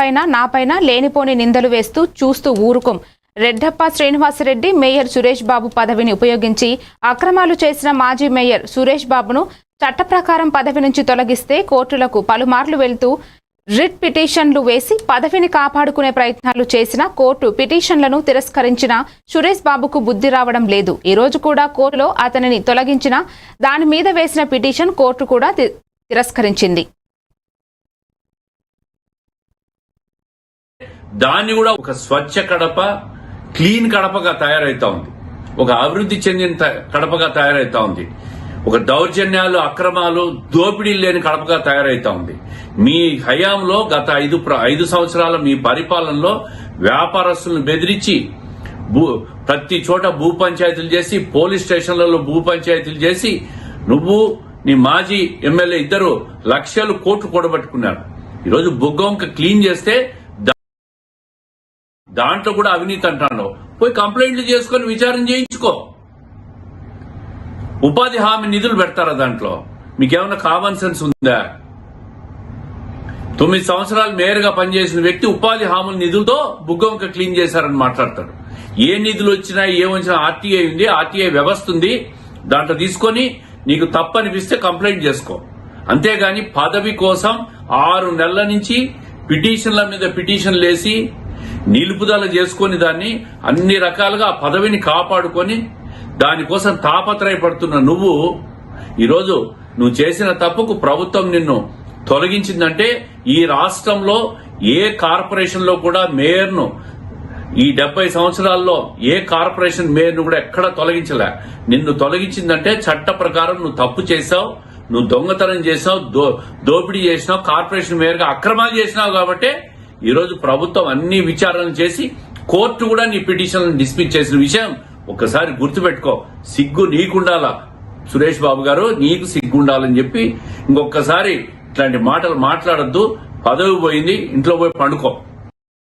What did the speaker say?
పైన నాపైన లేనిపోని నిందలు వేస్తూ చూస్తూ ఊరుకోం. రెడ్డప్ప శ్రీనివాసరెడ్డి మేయర్ సురేష్ బాబు పదవిని ఉపయోగించి అక్రమాలు చేసిన మాజీ మేయర్ సురేష్ బాబును చట్ట ప్రకారం పదవి నుంచి తొలగిస్తే కోర్టులకు పలుమార్లు వెళ్తూ రిట్ పిటిషన్లు వేసి పదవిని కాపాడుకునే ప్రయత్నాలు చేసిన కోర్టు పిటిషన్లను తిరస్కరించిన సురేష్ బాబుకు బుద్ధి రావడం లేదు. ఈ రోజు కూడా కోర్టులో అతనిని తొలగించిన దాని మీద వేసిన పిటిషన్ కోర్టు కూడా తి- తిరస్కరించింది. దాన్ని కూడా ఒక స్వచ్ఛ కడప క్లీన్ కడపగా తయారైతా ఉంది. ఒక అభివృద్ధి చెందిన త- కడపగా తయారైతా ఉంది. ఒక దౌర్జన్యాలు అక్రమాలు దోపిడీ లేని కడపగా తయారైతా ఉంది. మీ హయాంలో గత ఐదు ప్ర- ఐదు సంవత్సరాల మీ పరిపాలనలో వ్యాపారస్తులను బెదిరించి భూ ప్రతి చోట భూ పంచాయతీలు చేసి పోలీస్ స్టేషన్లలో భూ పంచాయతీలు చేసి నువ్వు నీ మాజీ ఎమ్మెల్యే ఇద్దరు లక్షలు కోట్లు కూడబెట్టుకున్నారు. ఈరోజు బుగ్గంక క్లీన్ చేస్తే దాంట్లో కూడా అవినీతి అంటాను. పోయి కంప్లైంట్లు చేసుకొని విచారణ చేయించుకో. ఉపాధి హామీ నిధులు పెడతారా దాంట్లో? మీకేమైనా కామన్ సెన్స్ ఉందా? తొమ్మిది సంవత్సరాలు మేయర్గా పనిచేసిన వ్యక్తి ఉపాధి హామీల నిధులతో బుగ్గంక క్లీన్ చేశారని మాట్లాడతాడు. ఏ నిధులు వచ్చినా ఏమొచ్చినా ఆర్టీఐ ఉంది ఆర్టీఐ వ్యవస్థ ఉంది. దాంట్లో తీసుకొని నీకు తప్పనిపిస్తే కంప్లైంట్ చేసుకో. అంతేగాని పదవి కోసం ఆరు నెలల నుంచి పిటిషన్ల మీద పిటిషన్లు వేసి నిలుపుదల చేసుకొని దాన్ని అన్ని రకాలుగా ఆ పదవిని కాపాడుకొని దానికోసం తాపత్రయపడుతున్న నువ్వు ఈరోజు నువ్వు చేసిన తప్పుకు ప్రభుత్వం నిన్ను తొలగించిందంటే ఈ రాష్ట్రంలో ఏ కార్పొరేషన్లో కూడా మేయర్ను ఈ డెబ్బై సంవత్సరాల్లో ఏ కార్పొరేషన్ మేయర్ను కూడా ఎక్కడ తొలగించలే. నిన్ను తొలగించిందంటే చట్ట ప్రకారం నువ్వు తప్పు చేశావు నువ్వు దొంగతనం చేసావు దో- దోపిడీ చేసినావు కార్పొరేషన్ మేయర్గా అక్రమాలు చేసినావు కాబట్టి ఈరోజు ప్రభుత్వం అన్ని విచారణ చేసి కోర్టు కూడా నీ పిటిషన్ డిస్మిస్ చేసిన విషయం ఒక్కసారి గుర్తుపెట్టుకో. సిగ్గు నీకుండాలా. సురేష్ బాబు గారు నీకు సిగ్గుండాలని చెప్పి ఇంకొకసారి ఇట్లాంటి మాటలు మాట్లాడొద్దు. పదవి పోయింది ఇంట్లో పోయి పండుకో.